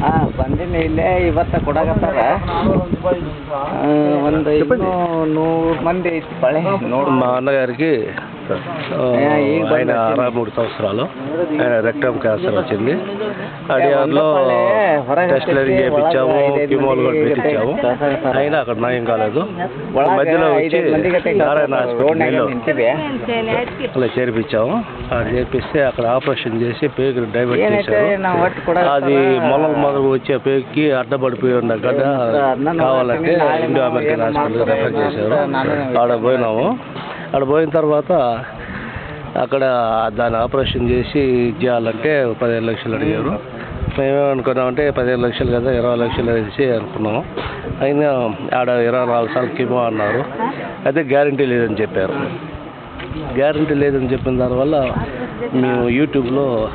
ಹಾಂ ಬಂದಿನಿ ಇಲ್ಲೇ ಇವತ್ತು ಕೊಡಕತ್ತಾರ ಆ, ಒಂದು ಇನ್ನೂ ನೂರು ಮಂದಿ ಐತಿ ಪಳೆ ನೋಡು మా అన్నగారికి ఆ, ఏ, ಈಗ ఆయన ಬಂದ అరవై మూడు సంవత్సరాలు ఆయన రెక్టమ్ క్యాన్సర్ వచ్చింది అడియార్లో టెస్ట్లు చేయించాము కిమోలు అయినా అక్కడ నయం కాలేదు. మధ్యలో వచ్చి నారాయణ హాస్పిటల్లో అలా చేర్పించాము. అక్కడ చేపిస్తే అక్కడ ఆపరేషన్ చేసి పేగులు డైవర్ట్ చేశారు. అది మొలం మొదలు వచ్చే పేగుకి అడ్డబడిపోయి ఉన్న గడ్డ కావాలంటే ఇండో అమెరికన్ హాస్పిటల్ రెఫర్ చేశారు. అక్కడ పోయినాము. అక్కడ పోయిన తర్వాత అక్కడ దాన్ని ఆపరేషన్ చేసి చేయాలంటే పదిహేను లక్షలు అడిగారు. మేమేమనుకున్నామంటే పదిహేను లక్షలు కదా ఇరవై లక్షలు వేసి అనుకున్నాము అయినా ఆడ ఇరవై నాలుగు సార్లు కిమో అన్నారు. అయితే గ్యారంటీ లేదని చెప్పారు. గ్యారంటీ లేదని చెప్పిన దానివల్ల మేము యూట్యూబ్లో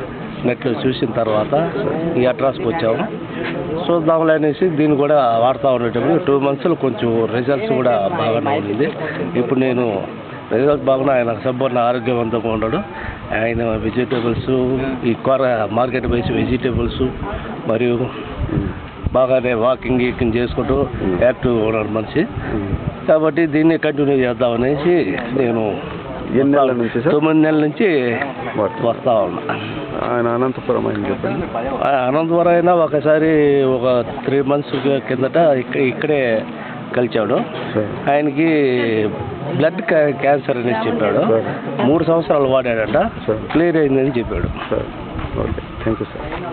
నెట్లో చూసిన తర్వాత ఈ అడ్రస్కి వచ్చాము. చూద్దాంలే అనేసి దీన్ని కూడా వాడుతూ ఉండేటప్పుడు టూ మంత్స్లో కొంచెం రిజల్ట్స్ కూడా బాగానే ఉంది. ఇప్పుడు నేను రిజల్ట్ బాగున్నా ఆయన సంపూర్ణ ఆరోగ్యవంతంగా ఉన్నాడు. ఆయన వెజిటేబుల్స్ ఈ కూర మార్కెట్ బేస్ వెజిటేబుల్స్ మరియు బాగానే వాకింగ్ గీకింగ్ చేసుకుంటూ యాక్టివ్గా ఉన్నాడు మనిషి. కాబట్టి దీన్ని కంటిన్యూ చేద్దామనేసి నేను ఎన్ని నెలల నుంచి సార్? తొమ్మిది నెలల నుంచి. వస్తా. ఉన్నా. ఆయన అనంతపురం అని చెప్పండి. ఆ అనంతపురం అయినా ఒకసారి ఒక త్రీ మంత్స్ కిందట ఇక్క ఇక్కడే కలిచాడు. ఆయనకి బ్లడ్ క్యా- క్యాన్సర్ అనేసి చెప్పాడు. మూడు సంవత్సరాలు వాడాడట. క్లియర్ అయిందని చెప్పాడు. Sir. Okay. Thank you sir.